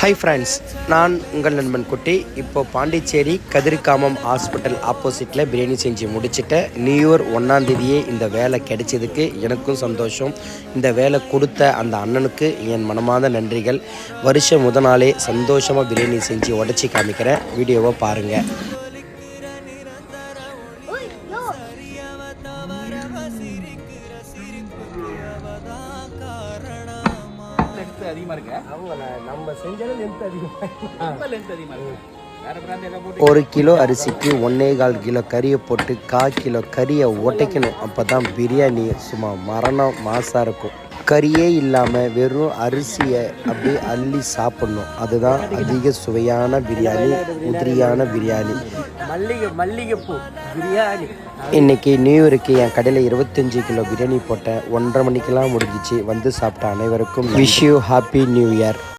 Hi friends நான் உங்கள் நண்பன் குட்டி. இப்போ பாண்டிச்சேரி கதிர்காமம் ஹாஸ்பிட்டல் ஆப்போசிட்டில் பிரியாணி செஞ்சு முடிச்சிட்டேன் நியூ இயர் ஒன்றாந்தேதியே இந்த வேலை கிடைச்சதுக்கு எனக்கும் சந்தோஷம். இந்த வேலை கொடுத்த அந்த அண்ணனுக்கு என் மனமார்ந்த நன்றிகள். வருஷம் முத நாளே சந்தோஷமாக பிரியாணி செஞ்சு உடச்சி காமிக்கிறேன். வீடியோவை பாருங்கள் லென்த் அதிகமா இருக்கு? நம்ம செஞ்சாலும் லென்த் அதிகமாக ரொம்ப லென்த் அதிகமா இருக்கு? ஒரு கிலோ அரிசிக்கு ஒன்றே கால் கிலோ கறியை போட்டு கால் கிலோ கறியை உடைக்கணும் அப்போ தான் பிரியாணி சும்மா மரணம் மாசாக இருக்கும். கறியே இல்லாமல் வெறும் அரிசியை அப்படியே அள்ளி சாப்பிடணும். அதுதான் அதிக சுவையான பிரியாணி உதிரியான பிரியாணி. மல்லிகை மல்லிகைப்பூ பிரியாணி. இன்னைக்கு நியூ இயருக்கு என் கடையில் இருபத்தஞ்சி கிலோ பிரியாணி போட்டேன். ஒன்றரை மணிக்கெல்லாம் முடிஞ்சிச்சு. வந்து சாப்பிட்ட அனைவருக்கும் wish you happy new year